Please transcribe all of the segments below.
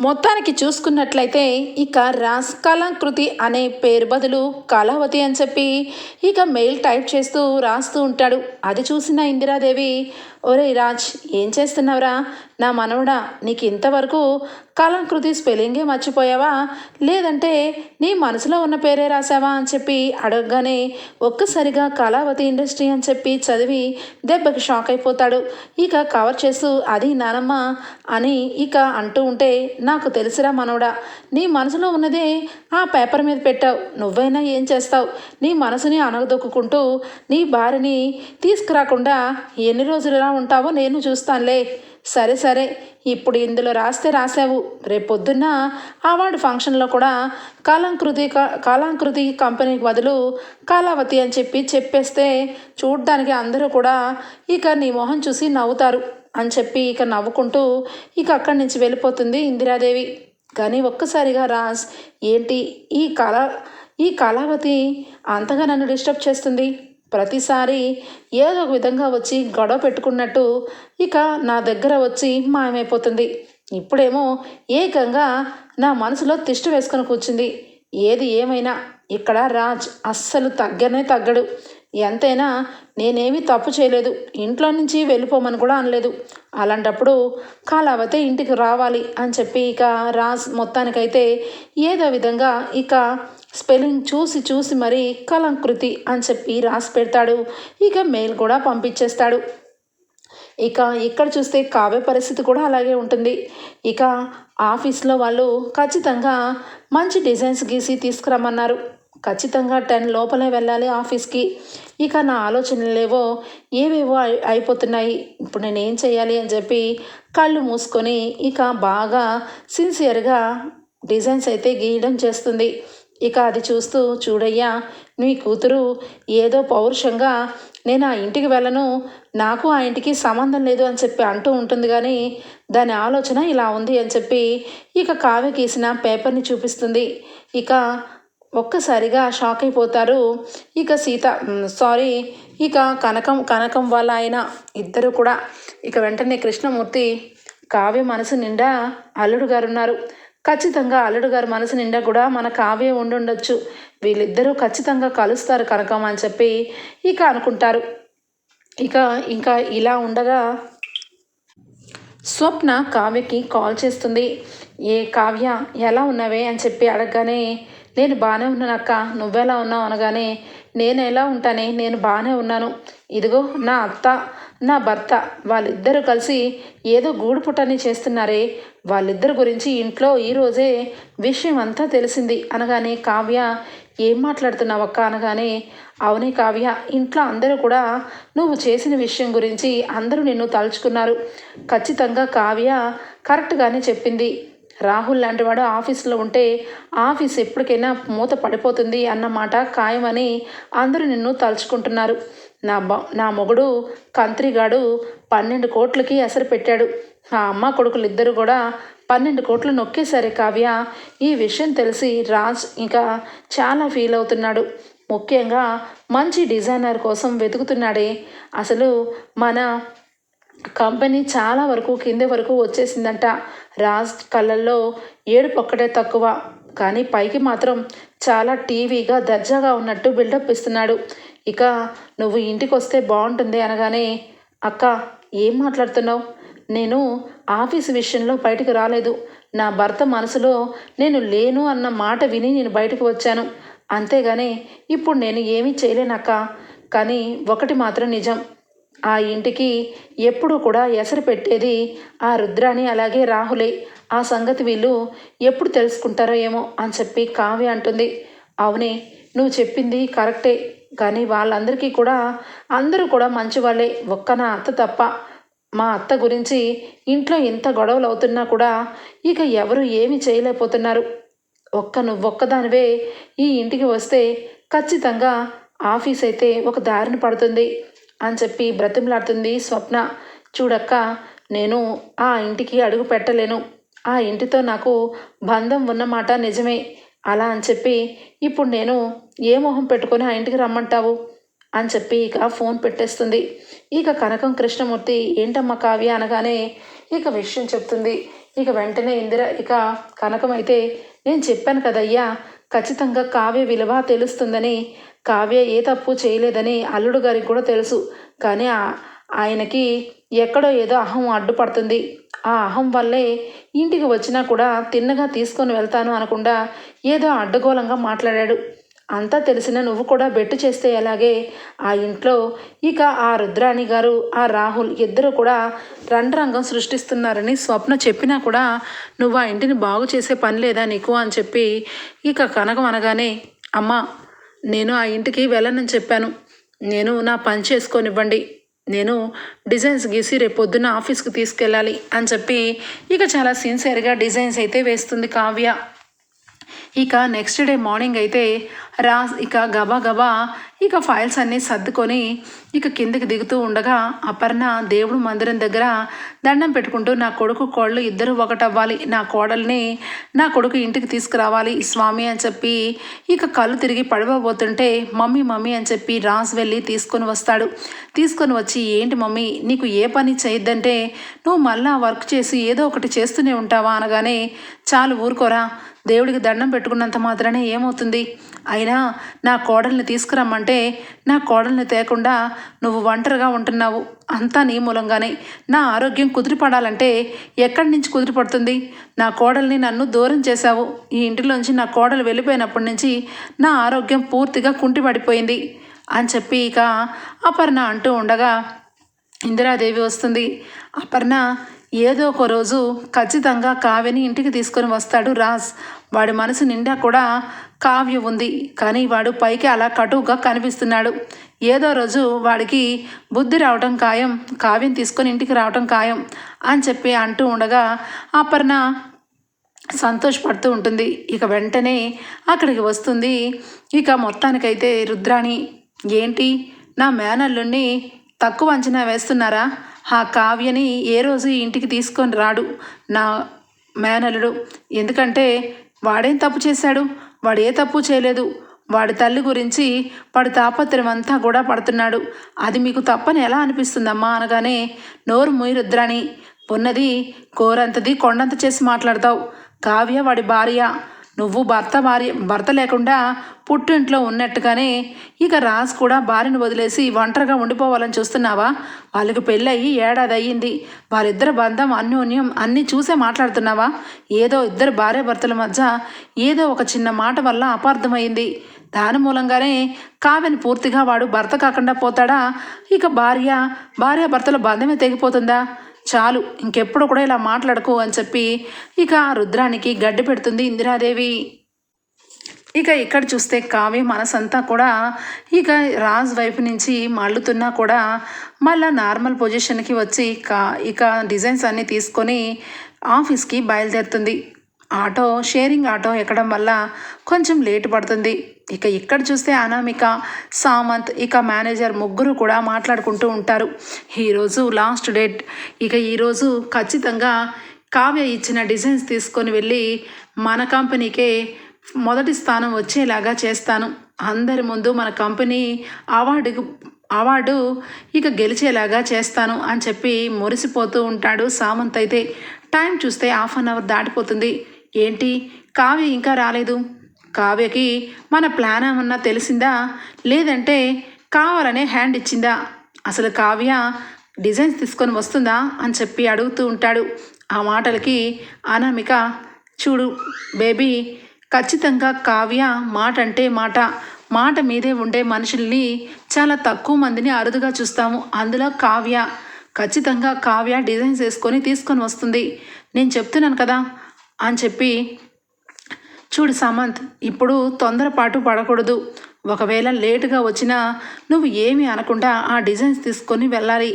మొత్తానికి చూసుకున్నట్లయితే ఇక రాస్ కళాకృతి అనే పేరు బదులు కళావతి అని చెప్పి ఇక మెయిల్ టైప్ చేస్తూ రాస్తూ ఉంటాడు. అది చూసిన ఇందిరాదేవి ఒరే రాజ్ ఏం చేస్తున్నావురా? నా మనవడా నీకు ఇంతవరకు కళాకృతి స్పెల్లింగే మర్చిపోయావా? లేదంటే నీ మనసులో ఉన్న పేరే రాసావా అని చెప్పి అడగగానే ఒక్కసారిగా కళావతి ఇండస్ట్రీ అని చెప్పి చదివి దెబ్బకి షాక్ అయిపోతాడు. ఇక కవర్ చేస్తూ అది నానమ్మ అని ఇక అంటూ ఉంటే నాకు తెలుసురా మనవడా నీ మనసులో ఉన్నదే ఆ పేపర్ మీద పెట్టావు. నువ్వైనా ఏం చేస్తావు? నీ మనసుని అనగదొక్కుంటూ నీ భార్యని తీసుకురాకుండా ఎన్ని రోజులు ఉంటావో నేను చూస్తానులే. సరే సరే. ఇప్పుడు ఇందులో రాస్తే రాసావు. రేపొద్దున్న అవార్డు ఫంక్షన్లో కూడా కళాకృతి కాలాంకృతి కంపెనీకి బదులు కాలావతి అని చెప్పి చెప్పేస్తే చూడ్డానికి అందరూ కూడా ఇక నీ మొహం చూసి నవ్వుతారు అని చెప్పి ఇక నవ్వుకుంటూ ఇక అక్కడి నుంచి వెళ్ళిపోతుంది ఇందిరాదేవి. కానీ ఒక్కసారిగా రాజ్ ఏంటి ఈ కళ ఈ కళావతి అంతగా నన్ను డిస్టర్బ్ చేస్తుంది? ప్రతిసారి ఏదో ఒక విధంగా వచ్చి గొడవ పెట్టుకున్నట్టు ఇక నా దగ్గర వచ్చి మాయమైపోతుంది. ఇప్పుడేమో ఏకంగా నా మనసులో తిష్టి వేసుకొని కూర్చుంది. ఏది ఏమైనా ఇక్కడ రాజ్ అస్సలు తగ్గనే తగ్గడు. ఎంతైనా నేనేమీ తప్పు చేయలేదు. ఇంట్లో నుంచి వెళ్ళిపోమని కూడా అనలేదు. అలాంటప్పుడు కాలావతే ఇంటికి రావాలి అని చెప్పి ఇక రాజ్ మొత్తానికైతే ఏదో విధంగా ఇక స్పెల్లింగ్ చూసి చూసి మరీ కలంకృతి అని చెప్పి రాసి పెడతాడు. ఇక మెయిల్ కూడా పంపించేస్తాడు. ఇక ఇక్కడ చూస్తే కావ్య పరిస్థితి కూడా అలాగే ఉంటుంది. ఇక ఆఫీస్లో వాళ్ళు ఖచ్చితంగా మంచి డిజైన్స్ గీసి తీసుకురమ్మన్నారు. ఖచ్చితంగా టెన్ లోపలే వెళ్ళాలి ఆఫీస్కి. ఇక నా ఆలోచనలేవో ఏవేవో అయిపోతున్నాయి. ఇప్పుడు నేను ఏం చేయాలి అని చెప్పి కళ్ళు మూసుకొని ఇక బాగా సిన్సియర్గా డిజైన్స్ అయితే గీయడం చేస్తుంది. ఇక అది చూస్తూ చూడయ్యా నీ కూతురు ఏదో పౌరుషంగా నేను ఆ ఇంటికి వెళ్ళను నాకు ఆ ఇంటికి సంబంధం లేదు అని చెప్పి అంటూ ఉంటుంది కానీ దాని ఆలోచన ఇలా ఉంది అని చెప్పి ఇక కావ్య గీసిన పేపర్ని చూపిస్తుంది. ఇక ఒక్కసారిగా షాక్ అయిపోతారు. ఇక సీత సారీ ఇక కనకం కనకం వాళ్ళ ఆయన ఇద్దరు కూడా. ఇక వెంటనే కృష్ణమూర్తి కావ్య మనసు నిండా అల్లుడు గారు ఉన్నారు ఖచ్చితంగా అల్లుడు గారి మనసు నిండా కూడా మన కావ్య ఉండుండొచ్చు. వీళ్ళిద్దరూ ఖచ్చితంగా కలుస్తారు కనకం అని చెప్పి ఇక అనుకుంటారు. ఇక ఇంకా ఇలా ఉండగా స్వప్న కావ్యకి కాల్ చేస్తుంది. ఏ కావ్య ఎలా ఉన్నావే అని చెప్పి అడగగానే నేను బాగానే ఉన్నాను అక్క నువ్వెలా ఉన్నావు అనగానే నేను ఎలా ఉంటానే? నేను బాగానే ఉన్నాను. ఇదిగో నా అత్త నా భర్త వాళ్ళిద్దరూ కలిసి ఏదో గూడు పుట్టని చేస్తున్నారే. వాళ్ళిద్దరి గురించి ఇంట్లో ఈరోజే విషయం అంతా తెలిసింది అనగానే కావ్య ఏం మాట్లాడుతున్నావు అక్క అనగానే అవునే కావ్య ఇంట్లో అందరూ కూడా నువ్వు చేసిన విషయం గురించి అందరూ నిన్ను తలుచుకున్నారు. ఖచ్చితంగా కావ్య కరెక్ట్గానే చెప్పింది. రాహుల్ లాంటివాడు ఆఫీస్లో ఉంటే ఆఫీస్ ఎప్పటికైనా మూత పడిపోతుంది అన్నమాట ఖాయమని అందరూ నిన్ను తలుచుకుంటున్నారు. నా బ నా మొగుడు కంత్రిగాడు పన్నెండు కోట్లకి ఎసరు పెట్టాడు. ఆ అమ్మ కొడుకులు ఇద్దరు కూడా పన్నెండు కోట్లు నొక్కేసరి కావ్య. ఈ విషయం తెలిసి రాజ్ ఇంకా చాలా ఫీల్ అవుతున్నాడు. ముఖ్యంగా మంచి డిజైనర్ కోసం వెతుకుతున్నాడే. అసలు మన కంపెనీ చాలా వరకు కింద వరకు వచ్చేసిందంట. రాజ్ కళ్ళల్లో ఏడుపు ఒక్కటే తక్కువ. కానీ పైకి మాత్రం చాలా టీవీగా దర్జాగా ఉన్నట్టు బిల్డప్ ఇస్తున్నాడు. ఇక నువ్వు ఇంటికి వస్తే బాగుంటుంది అనగానే అక్క ఏం మాట్లాడుతున్నావు? నేను ఆఫీస్ విషయంలో బయటకు రాలేదు. నా భర్త మనసులో నేను లేను అన్న మాట విని నేను బయటకు వచ్చాను. అంతేగాని ఇప్పుడు నేను ఏమీ చేయలేనక్క. కానీ ఒకటి మాత్రం నిజం. ఆ ఇంటికి ఎప్పుడు కూడా ఎసరు పెట్టేది ఆ రుద్రాని అలాగే రాహులే. ఆ సంగతి వీళ్ళు ఎప్పుడు తెలుసుకుంటారో ఏమో అని చెప్పి కావ్య అంటుంది. అవునే నువ్వు చెప్పింది కరెక్టే. కానీ వాళ్ళందరికీ కూడా అందరూ కూడా మంచి వాళ్ళే ఒక్క నా అత్త తప్ప. మా అత్త గురించి ఇంట్లో ఎంత గొడవలు అవుతున్నా కూడా ఇక ఎవరు ఏమి చేయలేకపోతున్నారు. ఒక్క నువ్వొక్కదానివే ఈ ఇంటికి వస్తే ఖచ్చితంగా ఆఫీస్ అయితే ఒక దారిన పడుతుంది. అని చెప్పి బ్రతిమలాడుతుంది. స్వప్న చూడక్క నేను ఆ ఇంటికి అడుగు పెట్టలేను. ఆ ఇంటితో నాకు బంధం ఉన్నమాట నిజమే. అలా అని చెప్పి ఇప్పుడు నేను ఏ మొహం పెట్టుకొని ఆ ఇంటికి రమ్మంటావు? అని చెప్పి ఇక ఫోన్ పెట్టేస్తుంది. ఇక కనకం కృష్ణమూర్తి ఏంటమ్మా కావ్య? అనగానే ఇక విషయం చెప్తుంది. ఇక వెంటనే ఇందిర ఇక కనకం అయితే నేను చెప్పాను కదయ్యా ఖచ్చితంగా కావ్య విలువ తెలుస్తుందని కావ్య ఏ తప్పు చేయలేదని అల్లుడు గారికి కూడా తెలుసు. కానీ ఆయనకి ఎక్కడో ఏదో అహం అడ్డుపడుతుంది. ఆ అహం వల్లే ఇంటికి వచ్చినా కూడా తిన్నగా తీసుకొని వెళ్తాను అనకుండా ఏదో అడ్డగోలంగా మాట్లాడాడు. అంతా తెలిసిన నువ్వు కూడా బెట్టు చేస్తే ఎలాగే? ఆ ఇంట్లో ఇక ఆ రుద్రాణి గారు ఆ రాహుల్ ఇద్దరు కూడా రంగం సృష్టిస్తున్నారని స్వప్న చెప్పినా కూడా నువ్వు ఆ ఇంటిని బాగు చేసే పని లేదా నీకు అని చెప్పి ఇక కనకం అనగానే అమ్మ నేను ఆ ఇంటికి వెళ్ళనని చెప్పాను. నేను నా పని చేసుకొనివ్వండి. నేను డిజైన్స్ గీసి రేపు పొద్దున్న ఆఫీస్కి తీసుకెళ్ళాలి అని చెప్పి ఇక చాలా సిన్సియర్గా డిజైన్స్ అయితే వేస్తుంది కావ్య. ఇక నెక్స్ట్ డే మార్నింగ్ అయితే రా ఇక గబా గబా ఇక ఫైల్స్ అన్నీ సర్దుకొని ఇక కిందకి దిగుతూ ఉండగా అపర్ణ దేవుడు మందిరం దగ్గర దండం పెట్టుకుంటూ నా కొడుకు కోళ్ళు ఇద్దరు ఒకటవ్వాలి. నా కోడల్ని నా కొడుకు ఇంటికి తీసుకురావాలి స్వామి అని చెప్పి ఇక కళ్ళు తిరిగి పడవబోతుంటే మమ్మీ మమ్మీ అని చెప్పి రాజ్ వెళ్ళి తీసుకొని వస్తాడు. తీసుకొని వచ్చి ఏంటి మమ్మీ నీకు ఏ పని చేయొద్దంటే నువ్వు మళ్ళా వర్క్ చేసి ఏదో ఒకటి చేస్తూనే ఉంటావా? అనగానే చాలు ఊరుకోరా దేవుడికి దండం పెట్టుకున్నంత మాత్రమే ఏమవుతుంది? అయినా నా కోడల్ని తీసుకురమ్మంటే నా కోడల్ని తేకుండా నువ్వు ఒంటరిగా ఉంటున్నావు. అంతా నీ మూలంగానే. నా ఆరోగ్యం కుదిరిపడాలంటే ఎక్కడి నుంచి కుదిరిపడుతుంది? నా కోడల్ని నన్ను దూరం చేశావు. ఈ ఇంటిలోంచి నా కోడలు వెళ్ళిపోయినప్పటి నుంచి నా ఆరోగ్యం పూర్తిగా కుంటిపడిపోయింది అని చెప్పి ఇక అపర్ణ అంటూ ఉండగా ఇందిరాదేవి వస్తుంది. అపర్ణ ఏదో ఒక రోజు ఖచ్చితంగా కావ్యని ఇంటికి తీసుకొని వస్తాడు రాజ్. వాడి మనసు నిండా కూడా కావ్య ఉంది. కానీ వాడు పైకి అలా కటువుగా కనిపిస్తున్నాడు. ఏదో రోజు వాడికి బుద్ధి రావటం ఖాయం కావ్యం తీసుకొని ఇంటికి రావటం ఖాయం అని చెప్పి అంటూ ఉండగా అపర్ణ సంతోషపడుతూ ఉంటుంది. ఇక వెంటనే అక్కడికి వస్తుంది. ఇక మొత్తానికైతే రుద్రాణి ఏంటి? నా మేనల్లుణ్ణి తక్కువ అంచనా వేస్తున్నారా? ఆ కావ్యని ఏ రోజు ఇంటికి తీసుకొని రాడు నా మేనల్లుడు. ఎందుకంటే వాడేం తప్పు చేశాడు? వాడు ఏ తప్పు చేయలేదు. వాడి తల్లి గురించి వాడి తాపత్రయం అంతా కూడా పడుతున్నాడు. అది మీకు తప్పని ఎలా అనిపిస్తుందమ్మా అనగానే నోరు ముయిరుద్రాని ఉన్నది కోరంతది కొండంత చేసి మాట్లాడతావు. కావ్య వాడి భార్య నువ్వు భర్త భార్య భర్త లేకుండా పుట్టింట్లో ఉన్నట్టుగానే ఇక రాజ్ కూడా భార్యను వదిలేసి ఒంటరిగా ఉండిపోవాలని చూస్తున్నావా? వాళ్ళకి పెళ్ళయి ఏడాది అయ్యింది వాళ్ళిద్దరి బంధం అన్యోన్యం అన్నీ చూసే మాట్లాడుతున్నావా? ఏదో ఇద్దరు భార్య భర్తల మధ్య ఏదో ఒక చిన్న మాట వల్ల అపార్థమైంది. దాని మూలంగానే కావ్యని పూర్తిగా వాడు భర్త కాకుండా పోతాడా? ఇక భార్య భార్య భర్తల బంధమే తెగిపోతుందా? చాలు ఇంకెప్పుడు కూడా ఇలా మాట్లాడకు అని చెప్పి ఇక రుద్రానికి గడ్డి పెడుతుంది ఇందిరాదేవి. ఇక ఇక్కడ చూస్తే కావ్య మనసంతా కూడా ఇక రాజ్ వైపు నుంచి మళ్ళుతున్నా కూడా మళ్ళా నార్మల్ పొజిషన్కి వచ్చి కా ఇక డిజైన్స్ అన్నీ తీసుకొని ఆఫీస్కి బయలుదేరుతుంది. ఆటో షేరింగ్ ఆటో ఎక్కడం వల్ల కొంచెం లేట్ పడుతుంది. ఇక ఇక్కడ చూస్తే అనామిక సామంత్ ఇక మేనేజర్ ముగ్గురు కూడా మాట్లాడుకుంటూ ఉంటారు. ఈరోజు లాస్ట్ డేట్. ఇక ఈరోజు ఖచ్చితంగా కావ్య ఇచ్చిన డిజైన్స్ తీసుకొని వెళ్ళి మన కంపెనీకే మొదటి స్థానం వచ్చేలాగా చేస్తాను. అందరి ముందు మన కంపెనీ అవార్డుకు అవార్డు ఇక గెలిచేలాగా చేస్తాను అని చెప్పి మురిసిపోతూ ఉంటాడు సామంత్ అయితే. టైం చూస్తే హాఫ్ అన్ అవర్ దాటిపోతుంది. ఏంటి? కావ్య ఇంకా రాలేదు. కావ్యకి మన ప్లాన్ ఏమన్నా తెలిసిందా? లేదంటే కావాలనే హ్యాండ్ ఇచ్చిందా? అసలు కావ్య డిజైన్స్ తీసుకొని వస్తుందా అని చెప్పి అడుగుతూ ఉంటాడు. ఆ మాటలకి అనామిక చూడు బేబీ ఖచ్చితంగా కావ్య మాట అంటే మాట. మాట మీదే ఉండే మనుషుల్ని చాలా తక్కువ మందిని అరుదుగా చూస్తాము. అందులో కావ్య. ఖచ్చితంగా కావ్య డిజైన్స్ వేసుకొని తీసుకొని వస్తుంది. నేను చెప్తున్నాను కదా అని చెప్పి చూడు సమంత్ ఇప్పుడు తొందరపాటు పడకూడదు. ఒకవేళ లేటుగా వచ్చినా నువ్వు ఏమీ అనకుండా ఆ డిజైన్స్ తీసుకొని వెళ్ళాలి.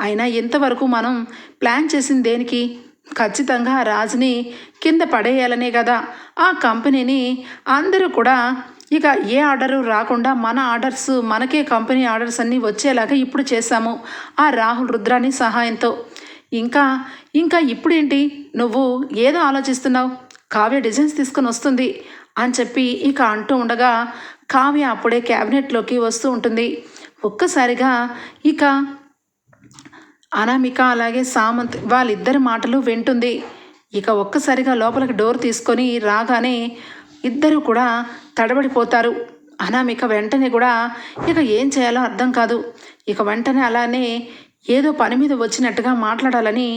అయినా ఇంతవరకు మనం ప్లాన్ చేసింది దేనికి? ఖచ్చితంగా రాజుని కింద పడేయాలనే కదా ఆ కంపెనీని అందరూ కూడా ఇక ఏ ఆర్డరు రాకుండా మన ఆర్డర్స్ మనకే కంపెనీ ఆర్డర్స్ అన్నీ వచ్చేలాగా ఇప్పుడు చేశాము. ఆ రాహుల్ రుద్రాని సహాయంతో. ఇంకా ఇంకా ఇప్పుడేంటి? నువ్వు ఏదో ఆలోచిస్తున్నావు? కావ్య డిజైన్స్ తీసుకొని వస్తుంది అని చెప్పి ఇక అంటూ ఉండగా కావ్య అప్పుడే క్యాబినెట్లోకి వస్తూ ఉంటుంది. ఒక్కసారిగా ఇక అనామిక అలాగే సామంత్ వాళ్ళిద్దరి మాటలు వింటుంది. ఇక ఒక్కసారిగా లోపలికి డోర్ తీసుకొని రాగానే ఇద్దరు కూడా తడబడిపోతారు. అనామిక వెంటనే కూడా ఇక ఏం చేయాలో అర్థం కాదు. ఇక వెంటనే అలానే ఏదో పని మీద వచ్చినట్టుగా మాట్లాడాలని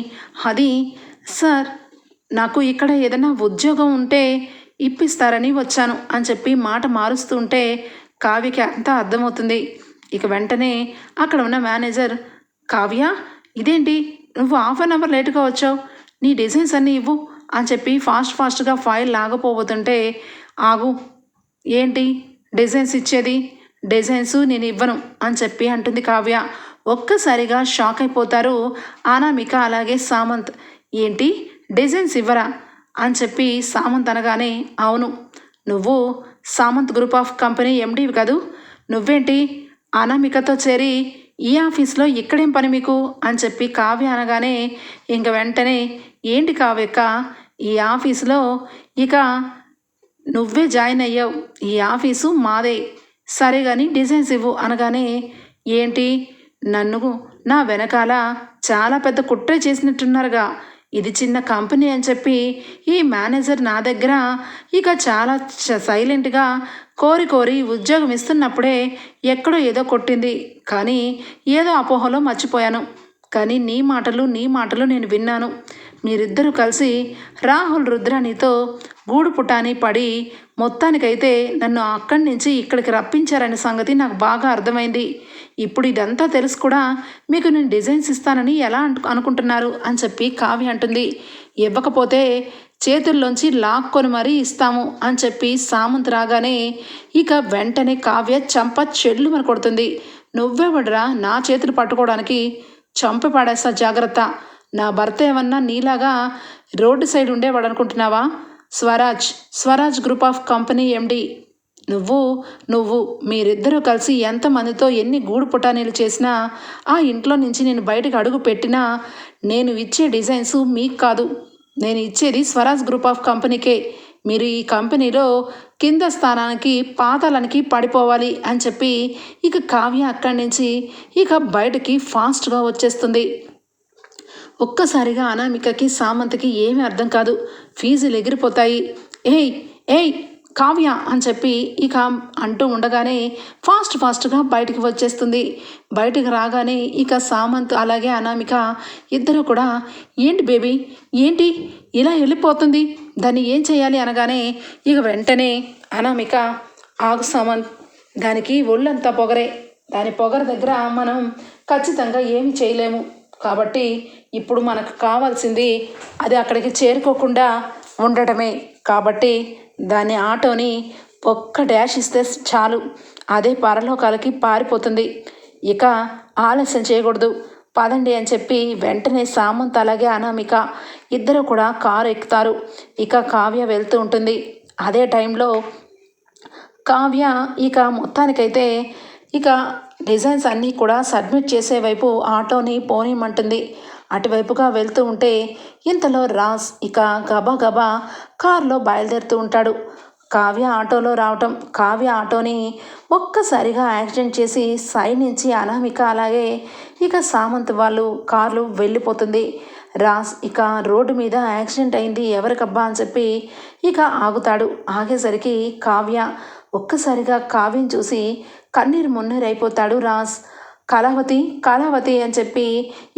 అది సార్ నాకు ఇక్కడ ఏదైనా ఉద్యోగం ఉంటే ఇప్పిస్తారని వచ్చాను అని చెప్పి మాట మారుస్తూ ఉంటే కావ్యకి అంతా అర్థమవుతుంది. ఇక వెంటనే అక్కడ ఉన్న మేనేజర్ కావ్య ఇదేంటి? నువ్వు హాఫ్ అన్ అవర్ లేటుగా వచ్చావు. నీ డిజైన్స్ అన్నీ ఇవ్వు అని చెప్పి ఫాస్ట్ ఫాస్ట్గా ఫైల్ లాగపోబోతుంటే ఆగు. ఏంటి? డిజైన్స్ ఇచ్చేది? డిజైన్స్ నేను ఇవ్వను అని చెప్పి అంటుంది కావ్య. ఒక్కసారిగా షాక్ అయిపోతారు అనామిక అలాగే సామంత్. ఏంటి? డిజైన్స్ ఇవ్వరా? అని చెప్పి సామంత్ అనగానే అవును. నువ్వు సామంత్ గ్రూప్ ఆఫ్ కంపెనీ ఎండీవి కదూ. నువ్వేంటి? అనామికతో చేరి ఈ ఆఫీస్లో ఇక్కడేం పని మీకు? అని చెప్పి కావ్య అనగానే ఇంక వెంటనే ఏంటి కావ్యక్క ఈ ఆఫీసులో ఇక నువ్వే జాయిన్ అయ్యావు. ఈ ఆఫీసు మాదే. సరే కానీ డిజైన్స్ ఇవ్వు అనగానే ఏంటి? నన్ను నా వెనకాల చాలా పెద్ద కుట్ర చేసినట్టున్నారుగా. ఇది చిన్న కంపెనీ అని చెప్పి ఈ మేనేజర్ నా దగ్గర ఇక చాలా సైలెంట్గా కోరి కోరి ఉద్యోగం ఇస్తున్నప్పుడే ఎక్కడో ఏదో కొట్టింది. కానీ ఏదో అపోహలో మర్చిపోయాను. కానీ నీ మాటలు నీ మాటలు నేను విన్నాను. మీరిద్దరూ కలిసి రాహుల్ రుద్రానితో గూడు పుటాని పడి మొత్తానికైతే నన్ను అక్కడి నుంచి ఇక్కడికి రప్పించారనే సంగతి నాకు బాగా అర్థమైంది. ఇప్పుడు ఇదంతా తెలుసు కూడా మీకు నేను డిజైన్స్ ఇస్తానని ఎలా అనుకుంటున్నారు అని చెప్పి కావ్య అంటుంది. ఇవ్వకపోతే చేతుల్లోంచి లాక్కొని మరీ ఇస్తాము అని చెప్పి సామంత్ రాగానే ఇక వెంటనే కావ్య చంప చెల్లు మన కొడుతుంది. నువ్వెవడరా నా చేతులు పట్టుకోవడానికి చంప పాడేస్తా జాగ్రత్త. నా భర్త ఏమన్నా నీలాగా రోడ్డు సైడ్ ఉండేవాడు అనుకుంటున్నావా Swaraj Swaraj group of company MD. నువ్వు నువ్వు మీరిద్దరూ కలిసి ఎంతమందితో ఎన్ని గూడు పుటానీలు చేసినా ఆ ఇంట్లో నుంచి నేను బయటకు అడుగు పెట్టినా నేను ఇచ్చే డిజైన్స్ మీకు కాదు. నేను ఇచ్చేది స్వరాజ్ గ్రూప్ ఆఫ్ కంపెనీకే. మీరు ఈ కంపెనీలో కింద స్థానానికి పాతాలనికి పడిపోవాలి అని చెప్పి ఇక కావ్య అక్కడి నుంచి ఇక బయటకి ఫాస్ట్గా వచ్చేస్తుంది. ఒక్కసారిగా అనామికకి సామంతకి ఏమీ అర్థం కాదు. ఫీజులు ఎగిరిపోతాయి. ఏయ్ ఏయ్ కావ్య అని చెప్పి ఇక అంటూ ఉండగానే ఫాస్ట్ ఫాస్ట్గా బయటికి వచ్చేస్తుంది. బయటికి రాగానే ఇక సామంత్ అలాగే అనామిక ఇద్దరు కూడా ఏంటి బేబీ? ఏంటి? ఇలా వెళ్ళిపోతుంది? దాన్ని ఏం చేయాలి? అనగానే ఇక వెంటనే అనామిక ఆగు సామంత్ దానికి ఒళ్ళంతా పొగరే. దాని పొగర దగ్గర మనం ఖచ్చితంగా ఏమి చేయలేము. కాబట్టి ఇప్పుడు మనకు కావాల్సింది అది అక్కడికి చేరుకోకుండా ఉండటమే. కాబట్టి దాని ఆటోని ఒక్క డ్యాష్ ఇస్తే చాలు. అదే పరలోకాలకి పారిపోతుంది. ఇక ఆలస్యం చేయకూడదు. పదండి అని చెప్పి వెంటనే సామంత్ అలాగే అనామిక ఇద్దరు కూడా కారు ఎక్కుతారు. ఇక కావ్య వెళ్తూ ఉంటుంది. అదే టైంలో కావ్య ఇక మొత్తానికైతే ఇక డిజైన్స్ అన్నీ కూడా సబ్మిట్ చేసే వైపు ఆటోని పోనీయమంటుంది. అటువైపుగా వెళ్తూ ఉంటే ఇంతలో రాజ్ ఇక గబా గబా కారులో బయలుదేరుతూ ఉంటాడు. కావ్య ఆటోలో రావటం కావ్య ఆటోని ఒక్కసారిగా యాక్సిడెంట్ చేసి సైడ్ నుంచి అనామిక అలాగే ఇక సామంత్ వాళ్ళు కార్లు వెళ్ళిపోతుంది. రాస్ ఇక రోడ్డు మీద యాక్సిడెంట్ అయింది ఎవరికబ్బా అని చెప్పి ఇక ఆగుతాడు. ఆగేసరికి కావ్య ఒక్కసారిగా కావ్యం చూసి కన్నీరు మున్నీరైపోతాడు రాస్. కళావతి కళావతి అని చెప్పి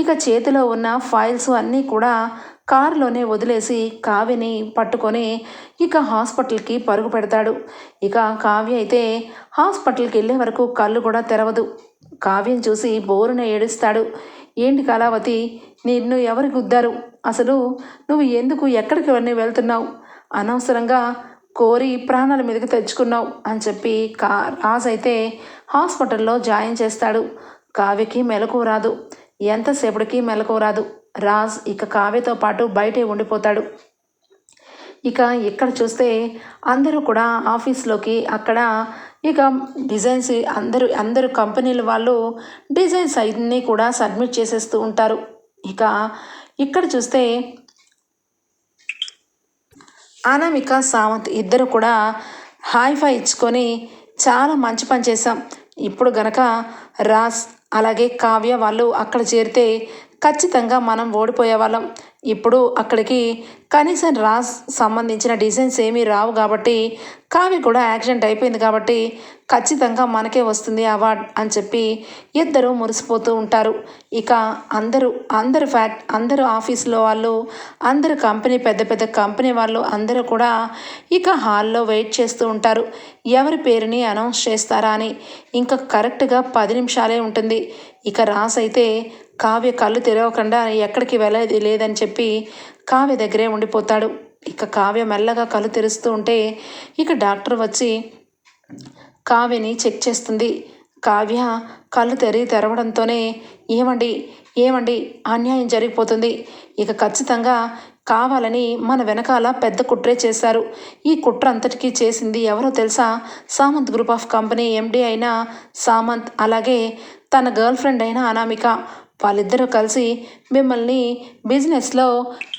ఇక చేతిలో ఉన్న ఫైల్స్ అన్నీ కూడా కారులోనే వదిలేసి కావ్యని పట్టుకొని ఇక హాస్పిటల్కి పరుగు పెడతాడు. ఇక కావ్య అయితే హాస్పిటల్కి వెళ్ళే వరకు కళ్ళు కూడా తెరవదు. కావ్యం చూసి బోరున ఏడుస్తాడు. ఏంటి కళావతి నిన్ను ఎవరు గుద్దారు? అసలు నువ్వు ఎందుకు ఎక్కడికి వెళ్ళి వెళ్తున్నావు? అనవసరంగా కోరి ప్రాణాల మీదకి తెచ్చుకున్నావు అని చెప్పి కా రాజ్ అయితే హాస్పిటల్లో జాయిన్ చేస్తాడు. కావ్యకి మెలకు రాదు. ఎంతసేపటికి మెలకు రాదు. రాజ్ ఇక కావ్యతో పాటు బయటే ఉండిపోతాడు. ఇక ఇక్కడ చూస్తే అందరూ కూడా ఆఫీస్లోకి అక్కడ ఇక డిజైన్స్ అందరూ అందరు కంపెనీల వాళ్ళు డిజైన్స్ అన్నీ కూడా సబ్మిట్ చేసేస్తూ ఉంటారు. ఇక ఇక్కడ చూస్తే అనామిక సావంత్ ఇద్దరు కూడా హాయ్ ఫై ఇచ్చుకొని చాలా మంచి పని చేశాం. ఇప్పుడు గనక రాస్ అలాగే కావ్య వాళ్ళు అక్కడ చేరితే ఖచ్చితంగా మనం ఓడిపోయే వాళ్ళం. ఇప్పుడు అక్కడికి కనీసం రాస్ సంబంధించిన డిజైన్స్ ఏమీ రావు కాబట్టి కావి కూడా యాక్సిడెంట్ అయిపోయింది కాబట్టి ఖచ్చితంగా మనకే వస్తుంది అవార్డ్ అని చెప్పి ఇద్దరు మురిసిపోతూ ఉంటారు. ఇక అందరూ అందరు ఫ్యాక్ట్ అందరూ ఆఫీస్లో వాళ్ళు అందరు కంపెనీ పెద్ద పెద్ద కంపెనీ వాళ్ళు అందరూ కూడా ఇక హాల్లో వెయిట్ చేస్తూ ఉంటారు. ఎవరి పేరుని అనౌన్స్ చేస్తారా అని. ఇంకా కరెక్ట్గా పది నిమిషాలే ఉంటుంది. ఇక రాస్ అయితే కావ్య కళ్ళు తెరవకుండా ఎక్కడికి వెళ్ళేది లేదని చెప్పి కావ్య దగ్గరే ఉండిపోతాడు. ఇక కావ్య మెల్లగా కళ్ళు తెరుస్తూ ఉంటే ఇక డాక్టర్ వచ్చి కావ్యని చెక్ చేస్తుంది. కావ్య కళ్ళు తెరి తెరవడంతోనే ఏమండి? ఏమండి? అన్యాయం జరిగిపోతుంది. ఇక ఖచ్చితంగా కావాలని మన వెనకాల పెద్ద కుట్రే చేశారు. ఈ కుట్ర అంతటికీ చేసింది ఎవరో తెలుసా? Samanth group of company MD అయిన సామంత్ అలాగే తన గర్ల్ ఫ్రెండ్ అయిన అనామిక. వాళ్ళిద్దరూ కలిసి మిమ్మల్ని బిజినెస్లో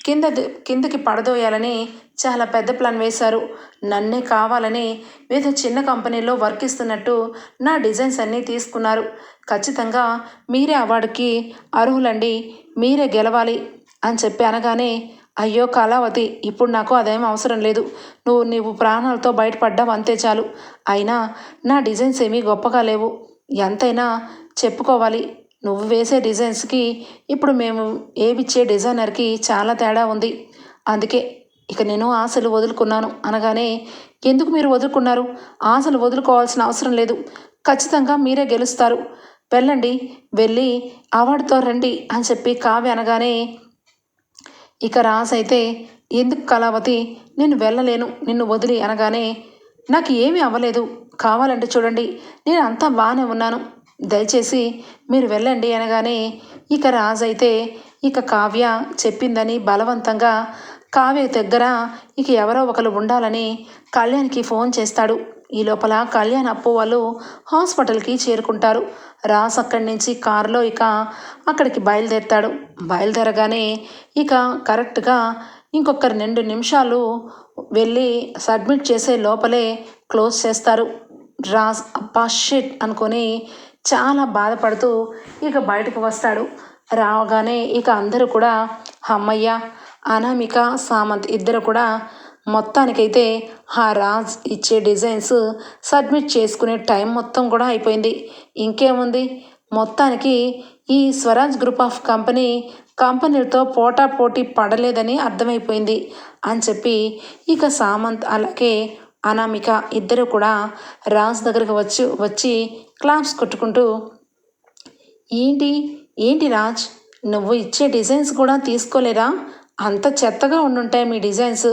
కింద కిందకి పడదోయాలని చాలా పెద్ద ప్లాన్ వేశారు. నన్నే కావాలని ఏదో చిన్న కంపెనీలో వర్క్ ఇస్తున్నట్టు నా డిజైన్స్ అన్నీ తీసుకున్నారు. ఖచ్చితంగా మీరే అవార్డుకి అర్హులండి మీరే గెలవాలి అని చెప్పి అనగానే అయ్యో కళావతి ఇప్పుడు నాకు అదేం అవసరం లేదు. నువ్వు నీవు ప్రాణాలతో బయటపడ్డావు అంతే చాలు. అయినా నా డిజైన్స్ ఏమీ గొప్పగా లేవు. ఎంతైనా చెప్పుకోవాలి. నువ్వు వేసే డిజైన్స్కి ఇప్పుడు మేము ఏవిచ్చే డిజైనర్కి చాలా తేడా ఉంది. అందుకే ఇక నేను ఆశలు వదులుకున్నాను అనగానే ఎందుకు మీరు వదులుకున్నారు? ఆశలు వదులుకోవాల్సిన అవసరం లేదు. ఖచ్చితంగా మీరే గెలుస్తారు. వెళ్ళండి వెళ్ళి అవార్డుతో రండి అని చెప్పి కావ్య అనగానే ఇక రాస్ అయితే ఎందుకు కళావతి? నేను వెళ్ళలేను. నిన్ను వదిలి అనగానే నాకు ఏమీ అవ్వలేదు. కావాలంటే చూడండి. నేను అంతా బాగానే ఉన్నాను. దయచేసి మీరు వెళ్ళండి అనగానే ఇక రాజు అయితే ఇక కావ్య చెప్పిందని బలవంతంగా కావ్య దగ్గర ఇక ఎవరో ఒకరు ఉండాలని కళ్యాణ్కి ఫోన్ చేస్తాడు. ఈ లోపల కళ్యాణ్ అప్పు వాళ్ళు హాస్పిటల్కి చేరుకుంటారు. రాస్ అక్కడి నుంచి కారులో ఇక అక్కడికి బయలుదేరుతాడు. బయలుదేరగానే ఇక కరెక్ట్గా ఇంకొక రెండు నిమిషాలు వెళ్ళి సబ్మిట్ చేసే లోపలే క్లోజ్ చేస్తారు. రాస్ అబ్బా షిట్ అనుకొని చాలా బాధపడుతూ ఇక బయటకు వస్తాడు. రావగానే ఇక అందరూ కూడా అమ్మయ్య అనామిక సామంత్ ఇద్దరు కూడా మొత్తానికైతే ఆ రాజ్ ఇచ్చే డిజైన్స్ సబ్మిట్ చేసుకునే టైం మొత్తం కూడా అయిపోయింది. ఇంకేముంది? మొత్తానికి ఈ స్వరాజ్ గ్రూప్ ఆఫ్ కంపెనీ కంపెనీలతో పోటా పోటీ పడలేదని అర్థమైపోయింది అని చెప్పి ఇక సామంత్ అలాగే అనామిక ఇద్దరు కూడా రాజ్ దగ్గరకు వచ్చి వచ్చి క్లాప్స్ కొట్టుకుంటూ ఏంటి? ఏంటి రాజ్? నువ్వు ఇచ్చే డిజైన్స్ కూడా తీసుకోలేరా అంత చెత్తగా ఉండుంటాయి మీ డిజైన్స్.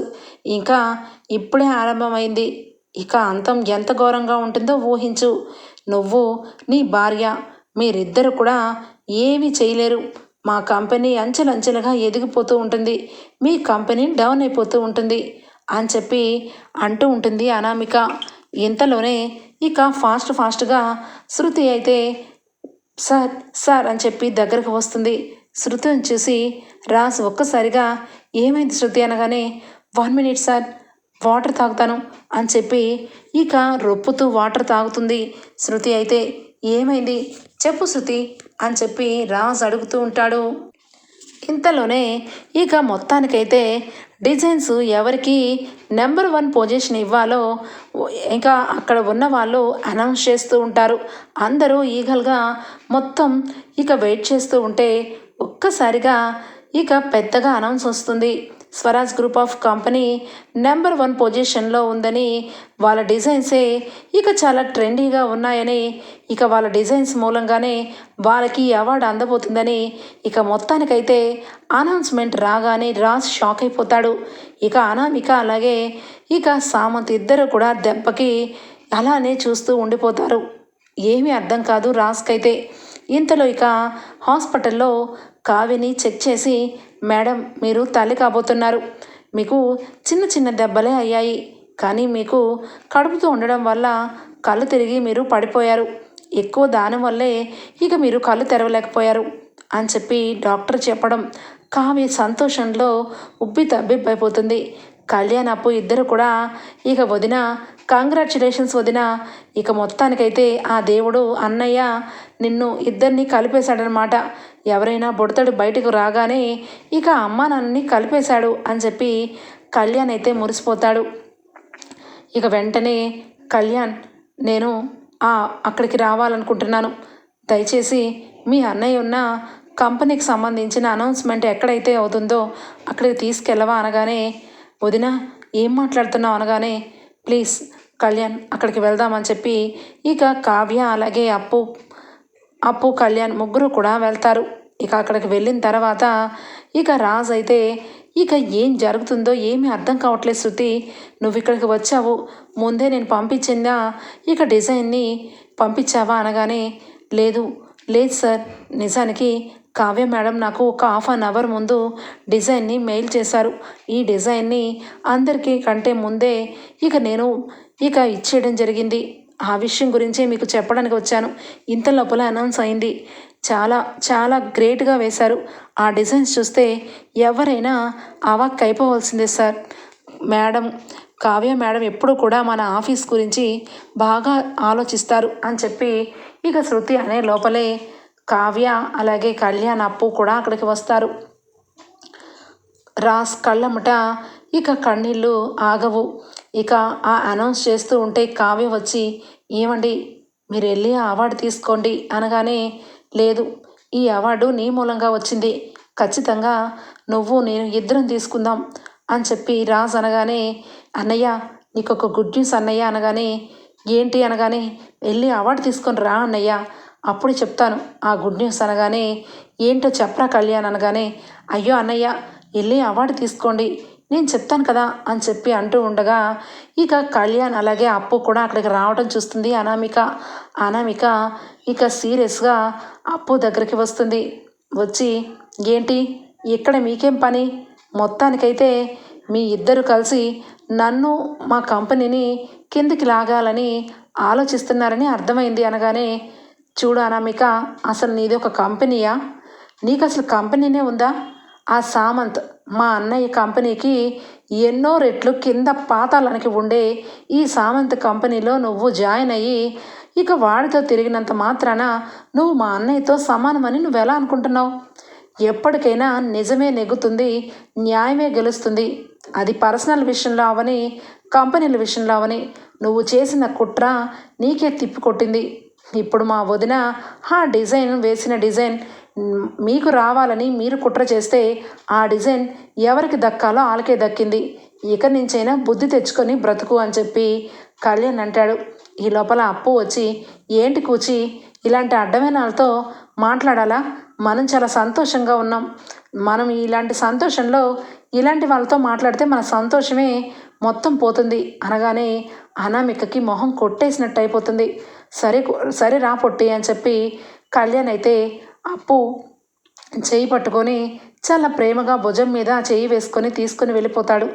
ఇంకా ఇప్పుడే ఆరంభమైంది. ఇక అంతం ఎంత ఘోరంగా ఉంటుందో ఊహించు. నువ్వు నీ భార్య మీరిద్దరు కూడా ఏమీ చేయలేరు. మా కంపెనీ అంచెలంచెలుగా ఎదిగిపోతూ ఉంటుంది. మీ కంపెనీ డౌన్ అయిపోతూ ఉంటుంది అని చెప్పి అంటూ ఉంటుంది అనామిక. ఇంతలోనే ఇక ఫాస్ట్ ఫాస్ట్గా శృతి అయితే సార్ సార్ అని చెప్పి దగ్గరకు వస్తుంది. శృతిని చూసి రాజు ఒక్కసారిగా ఏమైంది శృతి? అనగానే వన్ మినిట్ సార్ వాటర్ తాగుతాను అని చెప్పి ఇక రొప్పుతూ వాటర్ తాగుతుంది శృతి అయితే ఏమైంది? చెప్పు శృతి అని చెప్పి రాజు అడుగుతూ ఉంటాడు. ఇంతలోనే ఇక మొత్తానికైతే డిజైన్స్ ఎవరికి నెంబర్ వన్ పొజిషన్ ఇవ్వాలో ఇంకా అక్కడ ఉన్న వాళ్ళు అనౌన్స్ చేస్తూ ఉంటారు. అందరూ ఈగల్గా మొత్తం ఇక వెయిట్ చేస్తూ ఉంటే ఒక్కసారిగా ఇక పెద్దగా అనౌన్స్ వస్తుంది. Swaraj group of company number one పొజిషన్లో ఉందని వాళ్ళ డిజైన్సే ఇక చాలా ట్రెండీగా ఉన్నాయని ఇక వాళ్ళ డిజైన్స్ మూలంగానే వాళ్ళకి అవార్డు అందబోతుందని ఇక మొత్తానికైతే అనౌన్స్మెంట్ రాగానే రాజ్ షాక్ అయిపోతాడు. ఇక అనామిక అలాగే ఇక సామంత్ ఇద్దరు కూడా దెబ్బకి అలానే చూస్తూ ఉండిపోతారు. ఏమీ అర్థం కాదు రాజ్కైతే. ఇంతలో ఇక హాస్పిటల్లో కావిని చెక్ చేసి మేడం మీరు తల్లి కాబోతున్నారు. మీకు చిన్న చిన్న దెబ్బలే అయ్యాయి. కానీ మీకు కడుపుతో ఉండడం వల్ల కళ్ళు తిరిగి మీరు పడిపోయారు. ఎక్కువ దాని వల్లే ఇక మీరు కళ్ళు తెరవలేకపోయారు అని చెప్పి డాక్టర్ చెప్పడం కావి సంతోషంలో ఉబ్బి తబ్బిబ్బైపోతుంది. కళ్యాణ్ అప్పు ఇద్దరు కూడా ఇక వదిన కంగ్రాచులేషన్స్ వదిన ఇక మొత్తానికైతే ఆ దేవుడు అన్నయ్య నిన్ను ఇద్దరిని కలిపేశాడనమాట ఎవరైనా బుడతడు బయటకు రాగానే ఇక అమ్మ నాన్నని కలిపేశాడు అని చెప్పి కళ్యాణ్ అయితే మురిసిపోతాడు. ఇక వెంటనే కళ్యాణ్ నేను ఆ అక్కడికి రావాలనుకుంటున్నాను. దయచేసి మీ అన్నయ్య ఉన్న కంపెనీకి సంబంధించిన అనౌన్స్మెంట్ ఎక్కడైతే అవుతుందో అక్కడికి తీసుకెళ్ళవా? అనగానే వదిన ఏం మాట్లాడుతున్నావు? అనగానే ప్లీజ్ కళ్యాణ్ అక్కడికి వెళ్దామని చెప్పి ఇక కావ్య అలాగే అప్పు అప్పు కళ్యాణ్ ముగ్గురు కూడా వెళ్తారు. ఇక అక్కడికి వెళ్ళిన తర్వాత ఇక రాజ్ అయితే ఇక ఏం జరుగుతుందో ఏమీ అర్థం కావట్లేదు శృతి. నువ్వు ఇక్కడికి వచ్చావు. ముందే నేను పంపించిందా? ఇక డిజైన్ని పంపించావా అనగానే లేదు లేదు సార్. నిజానికి కావ్య మేడం నాకు ఒక హాఫ్ అన్ అవర్ ముందు డిజైన్ని మెయిల్ చేశారు. ఈ డిజైన్ని అందరికీ కంటే ముందే ఇక నేను ఇక ఇచ్చేయడం జరిగింది. ఆ విషయం గురించే మీకు చెప్పడానికి వచ్చాను. ఇంత లోపల అనౌన్స్ అయింది. చాలా చాలా గ్రేట్గా వేశారు. ఆ డిజైన్స్ చూస్తే ఎవరైనా అవాక్ అయిపోవాల్సిందే సార్. మేడం కావ్య మేడం ఎప్పుడు కూడా మన ఆఫీస్ గురించి బాగా ఆలోచిస్తారు అని చెప్పి ఇక శృతి అనే లోపలే కావ్య అలాగే కళ్యాణ్ అప్పు కూడా అక్కడికి వస్తారు. రాస్ కళ్ళమ్మట ఇక కన్నీళ్ళు ఆగవు. ఇక ఆ అనౌన్స్ చేస్తూ ఉంటే కావ్య వచ్చి ఏమండి మీరు వెళ్ళి ఆ అవార్డు తీసుకోండి అనగానే లేదు ఈ అవార్డు నీ మూలంగా వచ్చింది. ఖచ్చితంగా నువ్వు నేను ఇద్దరం తీసుకుందాం అని చెప్పి రాజ్ అనగానే అన్నయ్య నీకు ఒక గుడ్ న్యూస్ అన్నయ్య అనగానే ఏంటి? అనగానే వెళ్ళి అవార్డు తీసుకొని రా అన్నయ్య అప్పుడు చెప్తాను. ఆ గుడ్ న్యూస్ అనగానే ఏంటో చెప్పరా కళ్యాణ్ అనగానే అయ్యో అన్నయ్య వెళ్ళి అవార్డు తీసుకోండి. నేను చెప్తాను కదా అని చెప్పి అంటూ ఉండగా ఇక కళ్యాణ్ అలాగే అప్పు కూడా అక్కడికి రావడం చూస్తుంది. అనామిక అనామిక ఇక సీరియస్గా అప్పు దగ్గరికి వస్తుంది. వచ్చి ఏంటి? ఇక్కడ మీకేం పని? మొత్తానికైతే మీ ఇద్దరు కలిసి నన్ను మా కంపెనీని కిందికి లాగాలని ఆలోచిస్తున్నారని అర్థమైంది అనగానే చూడు అనామిక అసలు నీది ఒక కంపెనీయా? నీకు అసలు కంపెనీనే ఉందా? ఆ సామంత్ మా అన్నయ్య కంపెనీకి ఎన్నో రెట్లు కింద పాతాళానికి ఉండే ఈ సామంత్ కంపెనీలో నువ్వు జాయిన్ అయ్యి ఇక వాడితో తిరిగినంత మాత్రాన నువ్వు మా అన్నయ్యతో సమానమని నువ్వు ఎలా అనుకుంటున్నావు? ఎప్పటికైనా నిజమే నెగ్గుతుంది న్యాయమే గెలుస్తుంది. అది పర్సనల్ విషయంలో అవని కంపెనీల విషయంలో అవని. నువ్వు చేసిన కుట్ర నీకే తిప్పి కొట్టింది. ఇప్పుడు మా వదిన ఆ డిజైన్ వేసిన డిజైన్ మీకు రావాలని మీరు కుట్ర చేస్తే ఆ డిజైన్ ఎవరికి దక్కాలో ఆలకే దక్కింది. ఇక నుంచైనా బుద్ధి తెచ్చుకొని బ్రతుకు అని చెప్పి కళ్యాణ్ అంటాడు. ఈ లోపల అప్పు వచ్చి ఏంటి కూచి? ఇలాంటి అడ్డమైన వాళ్ళతో మాట్లాడాలా? మనం చాలా సంతోషంగా ఉన్నాం. మనం ఇలాంటి సంతోషంలో ఇలాంటి వాళ్ళతో మాట్లాడితే మన సంతోషమే మొత్తం పోతుంది. అనగానే అనామికకి మొహం కొట్టేసినట్టు అయిపోతుంది. సరే సరే రా పొట్టి అని చెప్పి కళ్యాణ్ అయితే అప్పు చేయి పట్టుకొని చాలా ప్రేమగా భుజం మీద చేయి వేసుకొని తీసుకొని వెళ్ళిపోతాడు.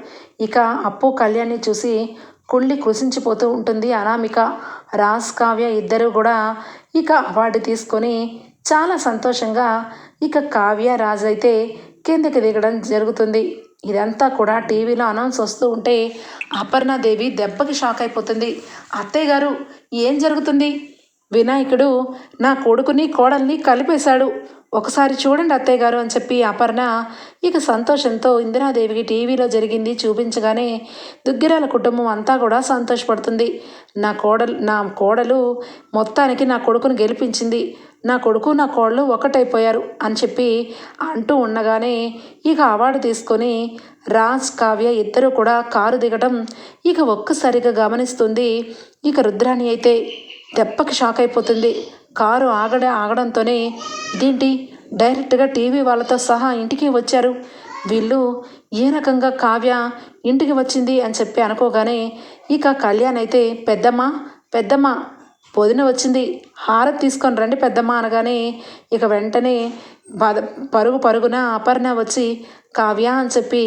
ఇక అప్పు కళ్యాణ్ని చూసి కుళ్ళి కృషించిపోతూ ఉంటుంది. అనామిక రాజ్ కావ్య ఇద్దరు కూడా ఇక అవార్డు తీసుకొని చాలా సంతోషంగా ఇక కావ్య రాజ్ అయితే కిందకి దిగడం జరుగుతుంది. ఇదంతా కూడా టీవీలో అనౌన్స్ వస్తూ ఉంటే అపర్ణాదేవి దెబ్బకి షాక్ అయిపోతుంది. అత్తయ్య గారు ఏం జరుగుతుంది? వినాయకుడు నా కొడుకుని కోడల్ని కలిపేశాడు. ఒకసారి చూడండి అత్తయ్య గారు అని చెప్పి అపర్ణ ఇక సంతోషంతో ఇందిరాదేవికి టీవీలో జరిగింది చూపించగానే దుగ్గిరాల కుటుంబం అంతా కూడా సంతోషపడుతుంది. నా కోడలు నా కోడలు మొత్తానికి నా కొడుకును గెలిపించింది. నా కొడుకు నా కోడలు ఒకటైపోయారు అని చెప్పి అంటూ ఉండగానే ఇక అవార్డు తీసుకొని రాజ్ కావ్య ఇద్దరు కూడా కారు దిగటం ఇక ఒక్కసారిగా గమనిస్తుంది. ఇక రుద్రాణి అయితే దెబ్బకి షాక్ అయిపోతుంది. కారు ఆగడ ఆగడంతోనే ఇదేంటి? డైరెక్ట్గా టీవీ వాళ్ళతో సహా ఇంటికి వచ్చారు. వీళ్ళు ఏ రకంగా కావ్య ఇంటికి వచ్చింది అని చెప్పి అనుకోగానే ఇక కళ్యాణ్ అయితే పెద్దమ్మ పెద్దమ్మ పొదిన వచ్చింది. హారతి తీసుకొని రండి పెద్దమ్మ అనగానే ఇక వెంటనే పద పరుగు పరుగున అపర్ణ వచ్చి కావ్య అని చెప్పి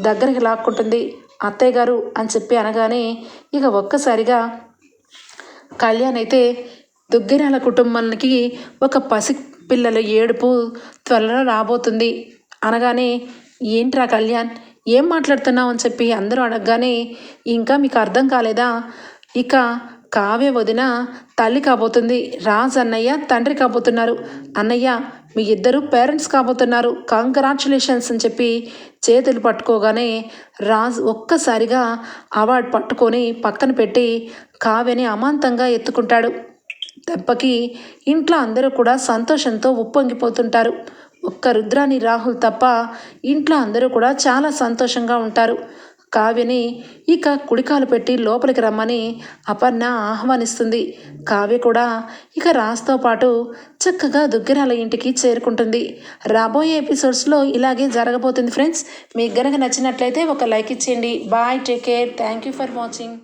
దగ్గరికి లాక్కుంటుంది. అత్తయ్య గారు అని చెప్పి అనగానే ఇక ఒక్కసారిగా కళ్యాణ్ అయితే దుగ్గిరాల కుటుంబానికి ఒక పసి పిల్లల ఏడుపు త్వరలో రాబోతుంది. అనగానే ఏంట్రా కళ్యాణ్ ఏం మాట్లాడుతున్నావు? అని చెప్పి అందరూ అడగగానే ఇంకా మీకు అర్థం కాలేదా? ఇక కావ్య వదిన తల్లి కాబోతుంది. రాజ్ అన్నయ్య తండ్రి కాబోతున్నారు. అన్నయ్య మీ ఇద్దరు పేరెంట్స్ కాబోతున్నారు. కంగ్రాచులేషన్స్ అని చెప్పి చేతులు పట్టుకోగానే రాజ్ ఒక్కసారిగా అవార్డు పట్టుకొని పక్కన పెట్టి కావ్యని అమాంతంగా ఎత్తుకుంటాడు. దెబ్బకి ఇంట్లో అందరూ కూడా సంతోషంతో ఉప్పొంగిపోతుంటారు. ఒక్క రుద్రాని రాహుల్ తప్ప ఇంట్లో అందరూ కూడా చాలా సంతోషంగా ఉంటారు. కావ్యని ఇక కుడికాలు పెట్టి లోపలికి రమ్మని అపర్ణ ఆహ్వానిస్తుంది. కావ్య కూడా ఇక రాజ్తో పాటు చక్కగా దుగ్గిరాల ఇంటికి చేరుకుంటుంది. రాబోయే ఎపిసోడ్స్లో ఇలాగే జరగబోతుంది ఫ్రెండ్స్ మీకు గనక నచ్చినట్లయితే ఒక లైక్ ఇచ్చేయండి. Bye take care thank you for watching